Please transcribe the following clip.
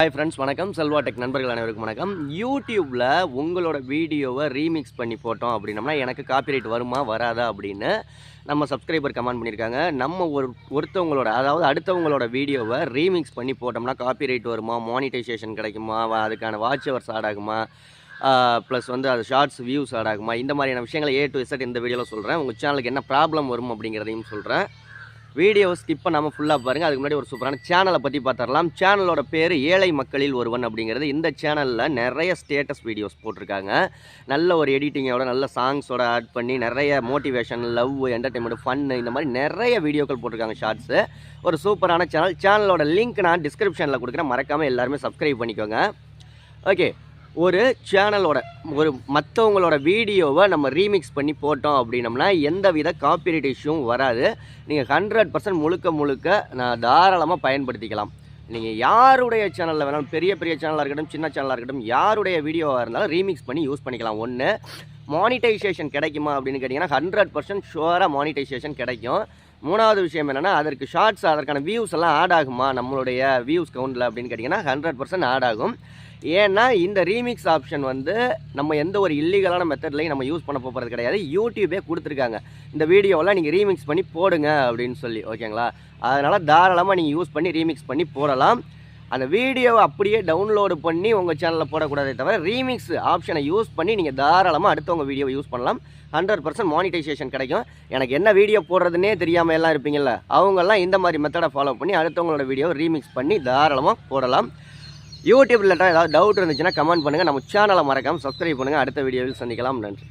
Hi friends வணக்கம். Selva tech நண்பர்கள் அனைவருக்கும் வணக்கம். யூடியூப்பில் உங்களோட வீடியோவை ரீமிக்ஸ் பண்ணி போட்டோம் அப்படின்னம்னா எனக்கு காப்பிரைட் வருமா வராதா அப்படின்னு நம்ம சப்ஸ்கிரைபர் கமெண்ட் பண்ணியிருக்காங்க நம்ம ஒரு ஒருத்தவங்களோட அதாவது அடுத்தவங்களோட வீடியோவை ரீமிக்ஸ் பண்ணி போட்டோம்னா காப்பிரைட் வருமா மானிட்டைசேஷன் கிடைக்குமா அதுக்கான வாட்ச் ஹவர்ஸ் ஆட் ஆகுமா ப்ளஸ் வந்து அது ஷார்ட்ஸ் வியூஸ் ஆட் ஆகுமா இந்த மாதிரியான விஷயங்களை ஏ டு இசட் இந்த வீடியோவில் சொல்கிறேன் உங்கள் சேனலுக்கு என்ன ப்ராப்ளம் வரும் அப்படிங்கிறதையும் சொல்கிறேன் வீடியோ ஸ்கிப் பண்ணாமல் ஃபுல்லாக பாருங்கள் அதுக்கு முன்னாடி ஒரு சூப்பரான சேனலை பற்றி பார்த்துடலாம் சேனலோட பேர் ஏழை மக்களில் ஒருவன் அப்படிங்கிறது. இந்த சேனலில் நிறைய ஸ்டேட்டஸ் வீடியோஸ் போட்டிருக்காங்க. நல்ல ஒரு எடிட்டிங்கோட நல்ல சாங்ஸோட ஆட் பண்ணி நிறைய மோட்டிவேஷன் லவ் என்டர்டைன்மெண்ட் ஃபன்னு இந்த மாதிரி நிறைய வீடியோக்கள் போட்டிருக்காங்க ஷார்ட்ஸு ஒரு சூப்பரான சேனல் சேனலோட லிங்க் நான் டிஸ்கிரிப்ஷனில் கொடுக்குறேன். மறக்காமல் எல்லாருமே சப்ஸ்கிரைப் பண்ணிக்கோங்க. ஓகே ஒரு சேனலோட ஒரு மற்றவங்களோட வீடியோவை நம்ம ரீமிக்ஸ் பண்ணி போட்டோம் அப்படின்னம்னா எந்த வித காப்பிரைட் இஷ்யூவும் வராது. நீங்கள் ஹண்ட்ரட் பர்சன்ட் முழுக்க முழுக்க நான் தாராளமாக பயன்படுத்திக்கலாம். நீங்கள் யாருடைய சேனலில் வேணாலும் பெரிய பெரிய சேனலாக இருக்கட்டும் சின்ன சேனலாக இருக்கட்டும் யாருடைய வீடியோவாக இருந்தாலும் ரீமிக்ஸ் பண்ணி யூஸ் பண்ணிக்கலாம். ஒன்று மானிட்டைசேஷன் கிடைக்குமா அப்படின்னு கேட்டிங்கன்னா ஹண்ட்ரட் பர்சன்ட் ஷுவராக மானிட்டைசேஷன் கிடைக்கும். மூணாவது விஷயம் என்னென்னா அதற்கு ஷார்ட்ஸ் அதற்கான வியூஸ் எல்லாம் ஆட் ஆகுமா? நம்மளுடைய வியூஸ் கவுண்டில் அப்படின்னு கேட்டிங்கன்னா ஹண்ட்ரட் பர்சன்ட் ஆட் ஆகும். ஏன்னா இந்த ரீமிக்ஸ் ஆப்ஷன் வந்து நம்ம எந்த ஒரு இல்லீகலான மெத்தட்லையும் நம்ம யூஸ் பண்ண போகிறது கிடையாது. யூடியூபே கொடுத்துருக்காங்க. இந்த வீடியோவெல்லாம் நீங்கள் ரீமிக்ஸ் பண்ணி போடுங்க அப்படின்னு சொல்லி ஓகேங்களா? அதனால் தாராளமாக நீங்கள் யூஸ் பண்ணி ரீமிக்ஸ் பண்ணி போடலாம். அந்த வீடியோவை அப்படியே டவுன்லோடு பண்ணி உங்கள் சேனலில் போடக்கூடாதே தவிர ரீமிக்ஸ் ஆப்ஷனை யூஸ் பண்ணி நீங்கள் தாராளமாக அடுத்தவங்க வீடியோவை யூஸ் பண்ணலாம். ஹண்ட்ரட் பர்சன்ட் மானிட்டைசேஷன் கிடைக்கும். எனக்கு என்ன வீடியோ போடுறதுனே தெரியாமல் எல்லாம் இருப்பீங்கள்ல அவங்கெல்லாம் இந்த மாதிரி மெத்தடை ஃபாலோ பண்ணி அடுத்தவங்களோட வீடியோவை ரீமிக்ஸ் பண்ணி தாராளமாக போடலாம். யூடியூப்ல ஏதாவது டவுட் இருந்துச்சுன்னா கமெண்ட் பண்ணுங்கள் நம்ம சேனலை மறக்காமல் சப்ஸ்கிரைப் பண்ணுங்கள் அடுத்த வீடியோவில் சந்திக்கலாம். நன்றி.